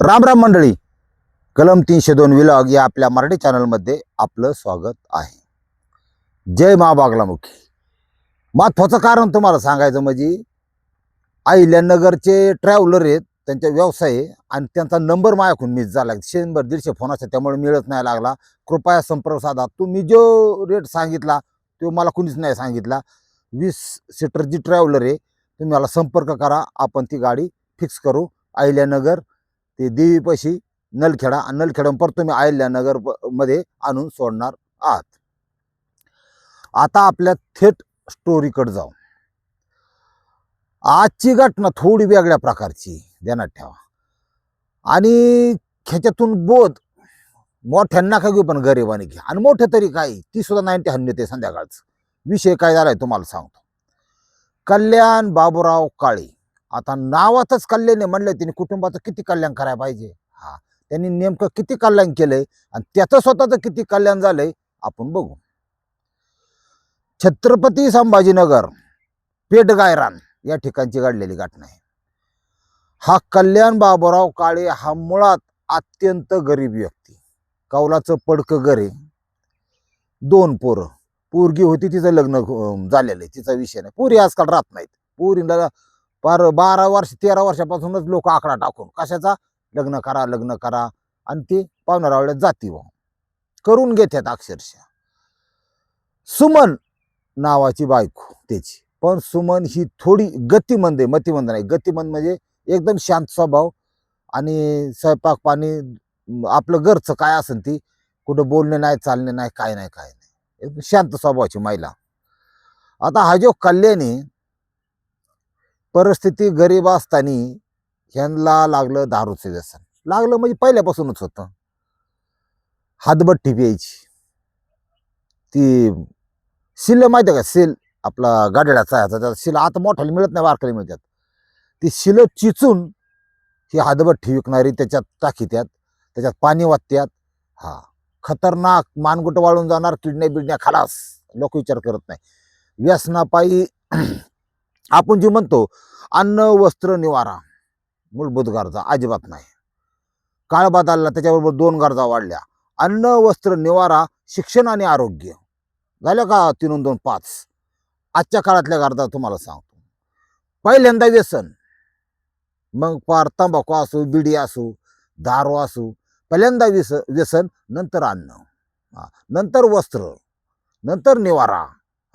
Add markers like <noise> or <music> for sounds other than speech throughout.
राम राम मंडळी. कलम तीनशे दोन विलॉग या आपल्या मराठी चॅनलमध्ये आपलं स्वागत आहे. जय मा बागलामुखी. महत्वाचं कारण तुम्हाला सांगायचं म्हणजे अहिल्यानगरचे ट्रॅव्हलर आहेत त्यांचा व्यवसाय आहे आणि त्यांचा नंबर माझ्याकडून मिस झाला. शंभर दीडशे फोन असतात त्यामुळे मिळत नाही लागला. कृपया संपर्क साधा तुम्ही जो रेट सांगितला तो मला कुणीच नाही सांगितला. वीस सीटर जी ट्रॅव्हलर आहे तुम्ही मला संपर्क करा आपण ती गाडी फिक्स करू. अहिल्यानगर ते देवीपाशी नलखेडा आणि नलखेडा परत तुम्ही आयल्यानगरमध्ये आणून सोडणार आहात. आता आपल्या थेट स्टोरीकडे जाऊ. आजची घटना थोडी वेगळ्या प्रकारची ध्यानात ठेवा. आणि ह्याच्यातून बोध मोठ्यांना का घेऊ पण गरिबाने घ्या. आणि मोठे तरी काय ती सुद्धा नाईन्टी हन्ने ते संध्याकाळचं. विषय काय झालाय तुम्हाला सांगतो. कल्याण बाबूराव काळे. आता नावातच कल्याण आहे म्हणलं त्यांनी कुटुंबाचं किती कल्याण करायला पाहिजे? हा. त्यांनी नेमकं किती कल्याण केलंय आणि त्याचं स्वतःचं किती कल्याण झालंय आपण बघू. छत्रपती संभाजीनगर पेटगायरान या ठिकाणची घडलेली घटना आहे. हा कल्याण बाबूराव काळे हा मुळात अत्यंत गरीब व्यक्ती. कौलाचं पडकं गरे दोन पोरं. पोरगी होती तिचं लग्न झालेलं आहे. तिचा विषय नाही. पुरी आजकाल राहत नाहीत. पुरीला पार बारा वर्ष तेरा वर्षापासूनच लोक आकडा टाकून कशाचा? लग्न करा लग्न करा. आणि ते पाहुणारावळ्यात जाती व करून घेतात अक्षरशः. सुमन नावाची बायको त्याची. पण सुमन ही थोडी गतिमंद आहे मतिमंद नाही. गतिमंद म्हणजे एकदम शांत स्वभाव आणि स्वयंपाक पाणी आपलं घरचं काय असेल ती कुठं बोलणे नाही चालणे नाही काय नाही काय नाही. एकदम शांत स्वभावाची महिला. आता हा जो कल्याणी परिस्थिती गरीब असताना ह्यांना लागलं दारूचं व्यसन. लागलं म्हणजे पहिल्यापासूनच होतं. हातबट्टी प्यायची ती शिल माहिती आहे का? सेल आपला गाड्याला ह्याचा त्याचा शिला आता मोठ्याला मिळत नाही वारकरी मिळतात. ती शिल चिचून ही हातबट्टी विकणारी त्याच्यात टाकीत्यात त्याच्यात पाणी वाटत्यात हा खतरनाक मानगुट वाळून जाणार किडण्या बिडण्या खालास. लोक विचार करत नाही. व्यसनापायी आपण जे म्हणतो अन्न वस्त्र निवारा मूलभूत गरजा अजिबात नाही. काळ बदलला त्याच्याबरोबर दोन गरजा वाढल्या. अन्न वस्त्र निवारा शिक्षण आणि आरोग्य. झालं का तीन दोन पाच? आजच्या काळातल्या गरजा तुम्हाला सांगतो. पहिल्यांदा व्यसन मग पार तंबाखू असू बिडी असू दारू असू पहिल्यांदा व्यस व्यसन नंतर अन्न. नंतर वस्त्र नंतर निवारा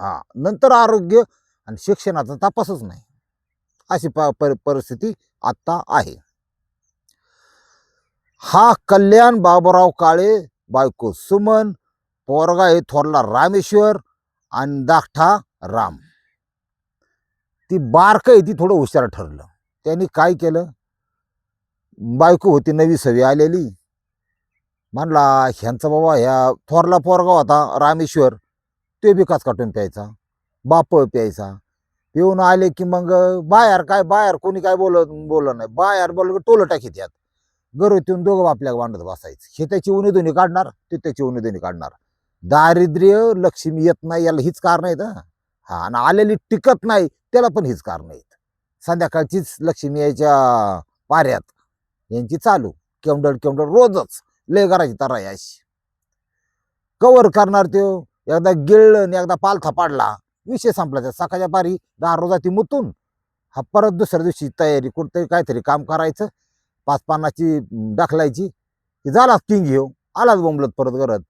हा नंतर आरोग्य आणि शिक्षणाचा तपासच नाही. अशी प पर- परिस्थिती आत्ता आहे. हा कल्याण बाबूराव काळे बायको सुमन पोरगा हे थोरला रामेश्वर आणि दाखठा राम. ती बारक आहे ती थोडं हुशार ठरलं. त्यांनी काय केलं? बायको होती नवी सवी आलेली. म्हणला ह्यांचा बाबा ह्या थोरला पोरगा होता रामेश्वर ते बी काच काटून प्यायचा. बाप प्यायचा. पिऊन आले की मग बाहेर काय बाहेर कोणी काय बोलत बोललं नाही. बाहेर बोललं टोलं टाकीत यात. घरात येऊन दोघं आपल्या भांडत बसायचं. हे त्याची उन्ही दोन्ही काढणार ते त्याची उन्ही दोन्ही काढणार. दारिद्र्य लक्ष्मी येत नाही याला हीच कारण आहेत हा. आणि आलेली टिकत नाही त्याला पण हीच कारण आहेत. संध्याकाळचीच लक्ष्मी यायच्या पाऱ्यात. यांची चालू. केवडळ केवडळ रोजच. लय करायची तराय अशी. कवर करणार त्यो. एकदा गिळलं आणि एकदा पालथा पाडला. विषय संपला त्या सकाळच्या पारी दहा रोजाती मुतून हा परत दुसऱ्या दिवशी तयारी कुठतरी काहीतरी काम करायचं पाच पानाची दाखलायची की झाला किंग घेऊ आलाच बोंबलत परत करत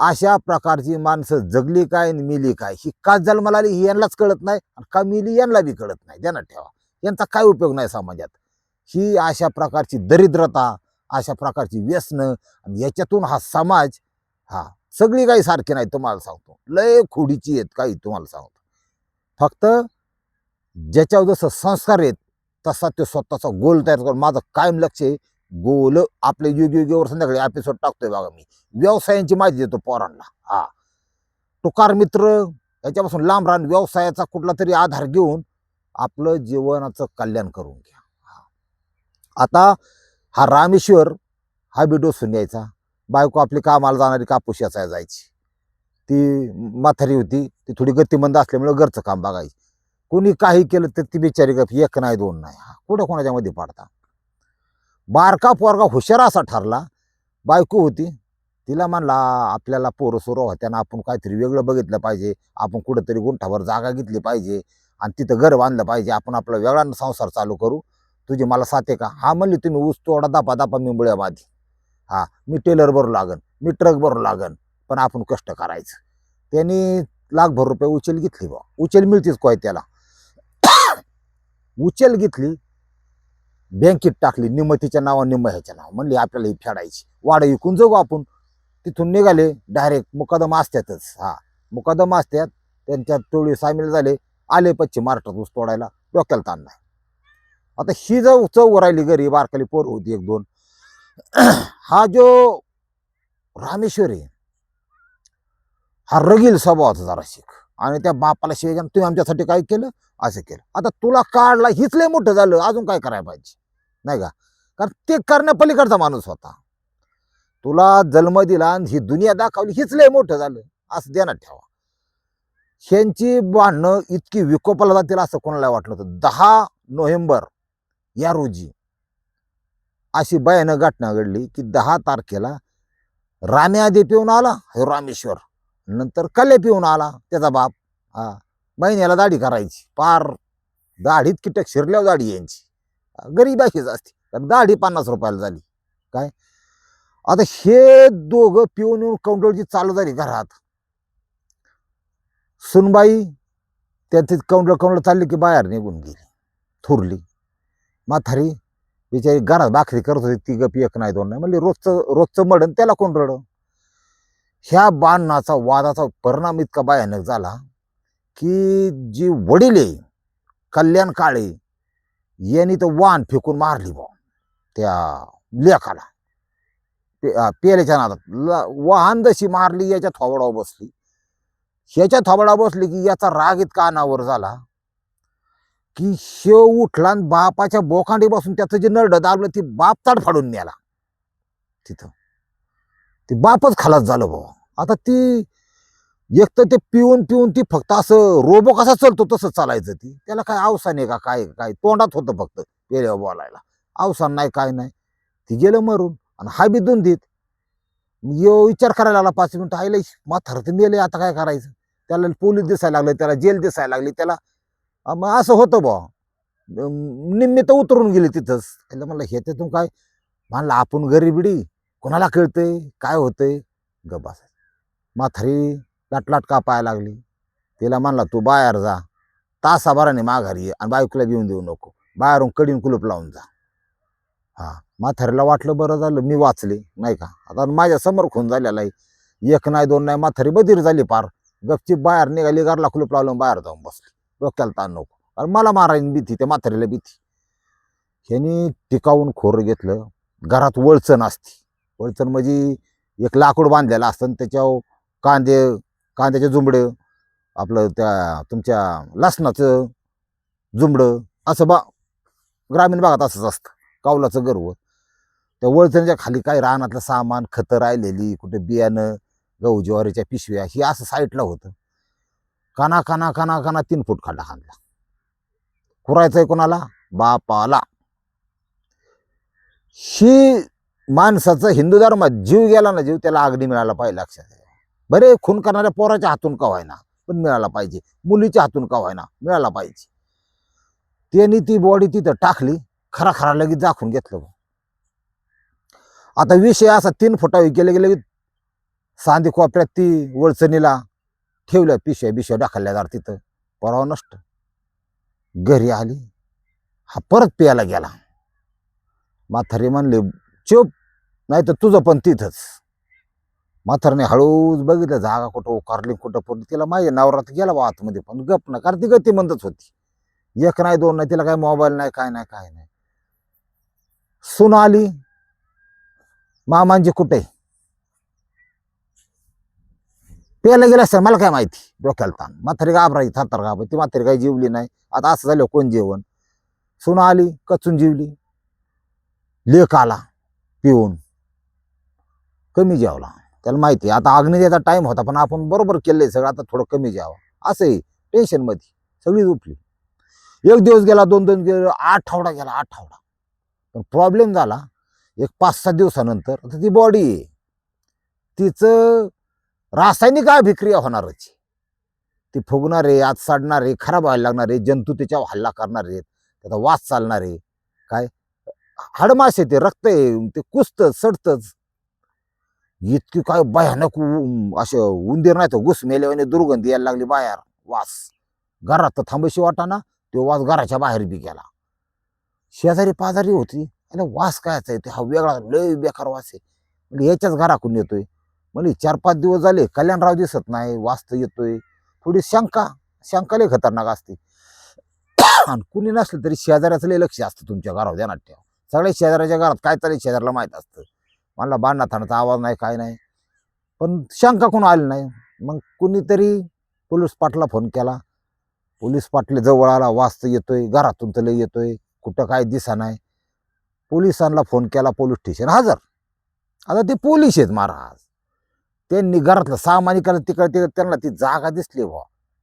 अशा प्रकारची माणसं जगली काय आणि मिली काय ही का जन्माला आली ही यांनाच कळत नाही आणि का मिली यांना बी कळत नाही. ध्यानात ठेवा. यांचा काय उपयोग नाही समाजात. ही अशा प्रकारची दरिद्रता अशा प्रकारची व्यसनं आणि याच्यातून हा समाज हा सगळी काही सारखी नाही तुम्हाला सांगतो. लय खोडीची आहेत काही तुम्हाला सांगतो. फक्त ज्याच्यावर जसं संस्कार आहेत तसा तो स्वतःचा गोल तयार करून माझं कायम लक्ष आहे गोल आपले युग युगेवर संध्याकाळी एपिसोड टाकतोय बघा मी. व्यवसायांची माहिती देतो पोरांना. हा. टुकार मित्र याच्यापासून लांब राहून व्यवसायाचा कुठला तरी आधार घेऊन आपलं जीवनाचं कल्याण करून घ्या. हा. आता हा रामेश्वर हा बी डोसून यायचा. बायको आपली कामाला जाणारी कापूस याचा जायची. ती म्हातारी होती ती थोडी गतिमंद असल्यामुळे घरचं काम बघायची. कोणी काही केलं तर ती बिचारी का एक नाही दोन नाही. हा कुठं कोणाच्या मध्ये पाडता? बारका पोरगा हुशार असा ठरला. बायको होती. तिला म्हणला आपल्याला पोरं सोरं होत्यानं आपण काहीतरी वेगळं बघितलं पाहिजे. आपण कुठंतरी गुंठावर जागा घेतली पाहिजे. आणि तिथं घर बांधलं पाहिजे. आपण आपला वेगळा संसार चालू करू. तुझी मला साथे का? हा म्हणली तुम्ही ऊस तोडा दापा दापा मिंबळ्या बाधी हा मी टेलर भरू लागन मी ट्रक भरू लागन पण आपण कष्ट करायचं. त्यांनी लाखभर रुपये उचल घेतली बा उचल मिळतीच काय त्याला? <coughs> उचल घेतली बँकेत टाकली निमतीच्या नावा निम ह्याच्या नाव म्हणली आपल्याला ही फेडायची. वाडं विकून जाऊ आपण. तिथून निघाले डायरेक्ट मुकादम असत्यातच. हा मुकादम असत्यात त्यांच्यात टोळी सामील झाले आले पश्चिम महाराष्ट्रात ऊस तोडायला. डोक्याला ताण नाही. आता ही जर चौ राहिली घरी बारकाली पोर होती एक दोन. <clears throat> हा जो रामेश्वर आहे हा रगील स्वभावाचा जरा शिक. आणि त्या बापाला शिवाय तुम्ही आमच्यासाठी काय केलं असं केलं. आता तुला काढला हीच लय मोठं झालं अजून काय करायला पाहिजे? नाही का? कारण ते करण्यापलीकडचा माणूस होता. तुला जन्म दिला आणि ही दुनिया दाखवली हीच लय मोठं झालं. असं देण्यात ठेवा. ह्यांची भांडणं इतकी विकोपाला जातील असं कोणाला वाटलं होतं? दहा नोव्हेंबर या रोजी. अशी भयानक घटना घडली की दहा तारखेला रामे आधी पिऊन आला. हे रामेश्वर. नंतर कल्ले पिऊन आला. त्याचा बाप हा बहिणीला दाढी करायची. पार दाढीत कीटक शिरल्यावर दाढी यांची गरीब अशीच असते. तर दाढी पन्नास रुपयाला झाली. काय? आता हे दोघं पिऊन येऊन कौंडोळची चालू झाली घरात. सुनबाई त्याची कौंडळ कौंडळ चालली की बाहेर निघून गेली. थुरली. म्हातारी बिचारी घरात भाकरी करत होती ती गप एक नाही दोन नाही. म्हणजे रोजचं रोजचं मडण त्याला कोण रडं ह्या बाणाचा वादाचा परिणाम इतका भयानक झाला की जी वडील आहे कल्याण काळे यांनी तर वाण फेकून मारली बा त्या लेखाला. पे- पेल्याच्या नादात. ल- वाहन जशी मारली याच्या थोबडावर बसली. ह्याच्या थोबडावर बसली की याचा राग इतका अनावर झाला. की शेव उठला आणि बापाच्या बोखांडी बसून त्याचं जे नरड दाबलं ती बाप ताड फाडून नेला. तिथं. ते बापच खालास झालं भाऊ. आता ती एक तर ते पिऊन पिऊन ती फक्त असं रोबो कसा चालतो तसं चालायचं ती. त्याला काय अवसान आहे का काय काय तोंडात होतं फक्त पेऱ्या बोलायला. अवसान नाही काय नाही. ती गेलं मरून आणि हा बी दोन देत यो विचार करायला लागला पाच मिनिटं. आईला म्हातारं तर मेले आता काय करायचं? त्याला पोलीस दिसायला लागले त्याला जेल दिसायला लागली त्याला मग असं होतं बा निम्मित उतरून गेली तिथंच. त्याला म्हणलं हे त्यातून काय म्हणलं आपण गरीबिडी कोणाला कळतंय? काय होतंय? गबास म्हातारी लाटलाट कापायला लागली? तिला म्हणला तू बाहेर जा. तासाभराने माघारी ये आणि बायकोला घेऊन देऊ नको. बाहेरून कडीन कुलूप लावून जा. हां म्हातारीला वाटलं बरं झालं मी वाचले नाही का? आता माझ्यासमोर खून झालेला आहे. एक नाही दोन नाही म्हातारी बधीर झाली पार. गपची बाहेर निघाली घरला कुलूप लावलं बाहेर जाऊन बसली. डोक्याला ताण नको. मला मारायन भीती त्या म्हातारीला भीती ह्यानी टिकावून खोर घेतलं घरात वळचण असते. वळचण म्हणजे एक लाकूड बांधलेलं असतं आणि त्याच्यावर कांदे कांद्याचे जुंबडं आपलं त्या तुमच्या लसणाचं जुंबडं असं बा ग्रामीण भागात असंच असतं. कावलाचं गर्व त्या वळचणच्या खाली काय रानातलं सामान खतं राहिलेली कुठे बियाणं गहू ज्वारीच्या पिशव्या ही असं साईडला होतं. काना काना काना काना तीन फूट खड्डा खांदला कुरायचंय कोणाला? बापाला. ही माणसाचं हिंदू धर्मात जीव गेला ना जीव त्याला अगदी मिळाला पाहिजे लक्षात बरे खून करणाऱ्या पोराच्या हातून का व्हायना पण मिळाला पाहिजे. मुलीच्या हातून का व्हायना मिळाला पाहिजे. त्यांनी ती बॉडी तिथं टाकली खरा खरा लगेच दाखवून घेतलं आता विषय असा तीन फुटावी गेले गेले सांदी कोपऱ्यात ती वळचणीला ठेवल्या पिशव्या बिशव्या ढकलल्या जात तिथं. परवा नष्ट. घरी आली. हा परत प्यायला गेला. म्हातारे म्हणले चुप नाही तर तुझं पण तिथंच. म्हातारने हळूच बघितलं जागा कुठं उकारली कुठं पडली तिला माझ्या नवरात गेला बा आतमध्ये पण गप ना कारण ती गती म्हणतच होती. एक नाही दोन नाही तिला काय मोबाईल नाही काय नाही काय नाही. सुन आली. मामांची कुठे? प्यायला गेला असं मला काय माहिती? डोक्याला ताण. म्हातारी घाबरायची थातार घाबर ती म्हातारी काही जीवली नाही. आता असं झालं कोण जेवण? सुन आली कचून जीवली. लेक आला पिऊन. कमी जेवला. त्याला माहिती आहे, आता अग्निदेचा टाइम होता पण आपण बरोबर केलंय सगळं आता थोडं कमी जेवा. असंही टेन्शनमध्ये सगळी झोपली एक दिवस गेला दोन दोन गेला आठवडा गेला आठवडा पण प्रॉब्लेम झाला एक पाच सात दिवसानंतर आता ती बॉडी आहे. तिचं रासायनिक अभिक्रिया होणारच. आहे. ती फुगणारे आत साडणारे आहे खराब व्हायला लागणार आहे जंतू त्याच्यावर हल्ला करणार त्याचा वास चालणार आहे काय हाडमास येते ते रक्त आहे ते कुसतं सडतच. इतकी काय भयानक असे उंदीर नाही तर घुस मेल्याने दुर्गंधी यायला लागली बाहेर. वास. घरात तर थांबशी वाटाना तो वास घराच्या बाहेर बी गेला. शेजारी पाजारी होती आणि वास कायचा आहे ते हा वेगळा लय बेकार वास आहे. म्हणजे याच्याच घराकून येतोय. म्हणजे चार पाच दिवस झाले कल्याणराव दिसत नाही वाचता येतोय. थोडी शंका शंका लय खतरनाक असते. आणि कुणी नसलं तरी शेजाऱ्याचं लय लक्ष असतं तुमच्या घरावर ध्यानात ठेवा. सगळ्या शेजाऱ्याच्या घरात काय चालेल शेजाऱ्याला माहीत असतं. मला बांधणा थाणाचा आवाज नाही काय नाही. पण शंका कोण आली नाही. मग कुणीतरी पोलीस पाटला फोन केला. पोलीस पाटले जवळ आला वाचता येतोय घरातून तर लय येतोय कुठं काय दिसा नाही. पोलिसांना फोन केला पोलीस स्टेशन हजर. आता ते पोलीस आहेत महाराज. त्यांनी घरातलं सामान इकडं तिकडे तिकडे त्यांना ती जागा दिसली बुवा.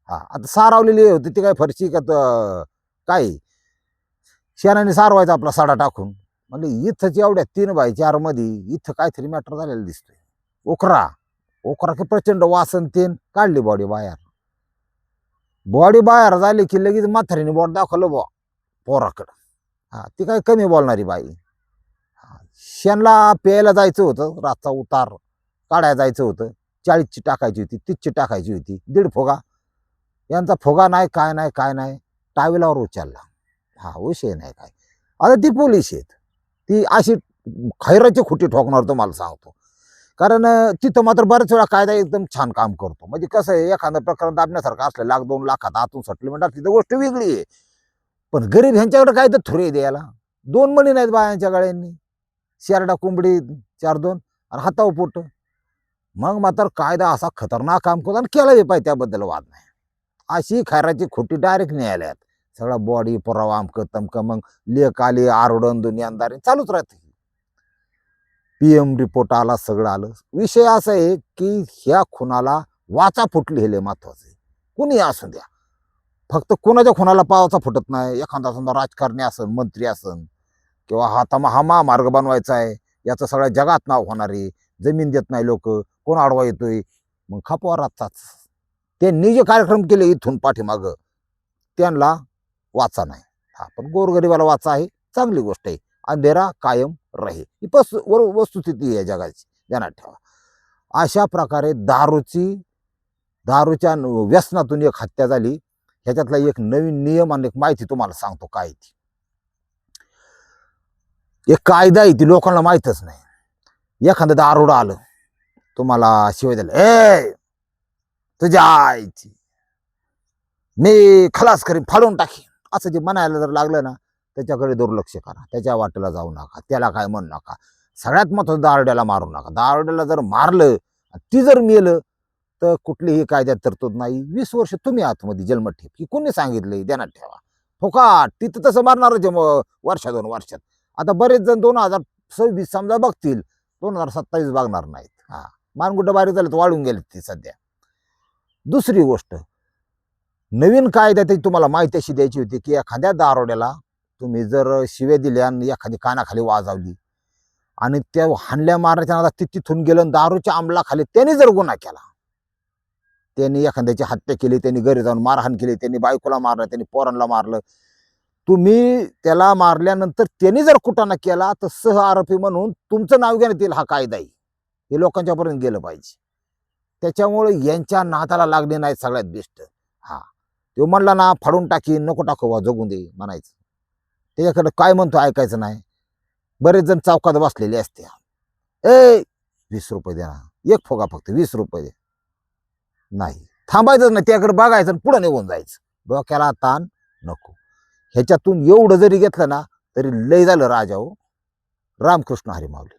हा आता सारावलेली होती ती काय फरशी का काय? शेणाने सारवायचा आपला साडा टाकून. म्हणजे इथंच एवढ्या तीन बाय चारमध्ये इथं काहीतरी मॅटर झालेलं दिसतोय. ओकरा ओकरा की प्रचंड वासन तेन काढली बॉडी बाहेर. बॉडी बाहेर झाली की लगेच म्हातारीने बॉड दाखवलं बुवा पोराकडं. हा ती काय कमी बोलणारी बाई. हा, शेणला प्यायला जायचं होतं रातचा उतार. काढायला जायचं होतं. चाळीसची टाकायची होती तीसची टाकायची होती दीड फोगा. यांचा फोगा नाही काय नाही काय नाही. टावेलावर उचलला. हा विषय नाही काय. आता ती पोलीस आहेत. ती अशी खैराची खुटी ठोकणार तुम्हाला सांगतो. कारण तिथं मात्र बऱ्याच वेळा कायदा एकदम छान काम करतो. म्हणजे कसं आहे एखादं प्रकरण दाबण्यासारखं असलं लाख दोन लाखात आतून सटली म्हणजे तिथं गोष्ट वेगळी आहे. पण गरीब ह्यांच्याकडे काय तर थुरे द्यायला. दोन मणी नाहीत बायांच्या गळ्यांनी शेरडा कोंबडी चार दोन. आणि हातावर पोट. मग मात्र कायदा असा खतरनाक काम करतो आणि केला पाहिजे त्याबद्दल वाद नाही. अशी खैराची खोटी डायरेक्ट न्यायालयात. सगळा बॉडी पुरावा अमकं तमकं मग लेख आली आरोडण दुनियादारी चालूच राहते. पी एम रिपोर्ट आला सगळं आलं. विषय असा आहे की ह्या खुनाला वाचा फुटली हे महत्वाचं आहे. कुणी असू द्या. फक्त कोणाच्या खुनाला पावाचा फुटत नाही. एखादा समजा राजकारणी असन मंत्री असन किंवा हा तमा हा महामार्ग बनवायचा आहे. याचं सगळ्या जगात नाव होणार आहे. जमीन देत नाही लोक. कोण आडवा येतोय? मग खापवा रातचाच त्यांनी जे कार्यक्रम केले इथून पाठीमागं त्यांना वाचा नाही. हा पण गोरगरिबाला वाचा आहे चांगली गोष्ट आहे. अंधेरा कायम राहील ही पस वर वस्तुस्थिती आहे जगाची. ध्यानात ठेवा. अशा प्रकारे दारूची दारूच्या व्यसनातून एक हत्या झाली. ह्याच्यातला एक नवीन नियम आणि एक माहिती तुम्हाला सांगतो काय ती. एक कायदा आहे ती लोकांना माहीतच नाही. एखादं दारोडं आलं. तुम्हाला शिवाय दिला. ए तुझ्या आईची. मी खलास करीन फाडून टाकी असं जे म्हणायला जर लागलं ना त्याच्याकडे दुर्लक्ष करा. त्याच्या वाटेला जाऊ नका. त्याला काय म्हणू नका. सगळ्यात महत्वाचं दारड्याला मारू नका. दारड्याला जर मारलं ती जर मेलं तर कुठलीही कायद्यात तरतूद नाही. वीस वर्ष तुम्ही आतमध्ये जन्म ठेप की कोणी सांगितलंय ध्यानात ठेवा. फुकाट तिथं तसं मारणारच आहे वर्षा दोन वर्षात. आता बरेच जण दोन हजार सव्वीस समजा बघतील दोन हजार सत्तावीस बघणार नाहीत. हा. मानगुड्डं बारीक झालं तर वाढून गेले ते सध्या. दुसरी गोष्ट नवीन कायद्यात एक तुम्हाला माहिती अशी द्यायची होती की एखाद्या दारोड्याला तुम्ही जर शिवे दिल्या आणि एखादी कानाखाली वाजवली आणि त्या हाणल्या मारण्याच्या नादात तिथून गेलं आणि दारूच्या अंमलाखाली त्यांनी जर गुन्हा केला त्यांनी एखाद्याची हत्या केली त्यांनी घरी जाऊन मारहाण केली त्यांनी बायकोला मारलं त्यांनी पोरांना मारलं तुम्ही त्याला मारल्यानंतर त्यांनी जर कुटाणा केला तर सह आरोपी म्हणून तुमचं नाव घेण्यात येईल हा कायदा आहे हे लोकांच्यापर्यंत गेलं पाहिजे. त्याच्यामुळे यांच्या नाताला लागले नाही सगळ्यात बेस्ट. हा. तो म्हणला ना फाडून टाकी नको टाको बा जगून दे म्हणायचं. त्याच्याकडे काय म्हणतो ऐकायचं नाही. बरेच जण चौकात बसलेले असते. ए वीस रुपये द्या ना. एक फोगा फक्त वीस रुपये दे. नाही. थांबायचंच नाही. त्याकडे बघायचं आणि पुढं निघून जायचं. डोक्याला ताण नको. ह्याच्यातून एवढं जरी घेतलं ना तरी लय झालं राजा हो. रामकृष्ण हरी माऊली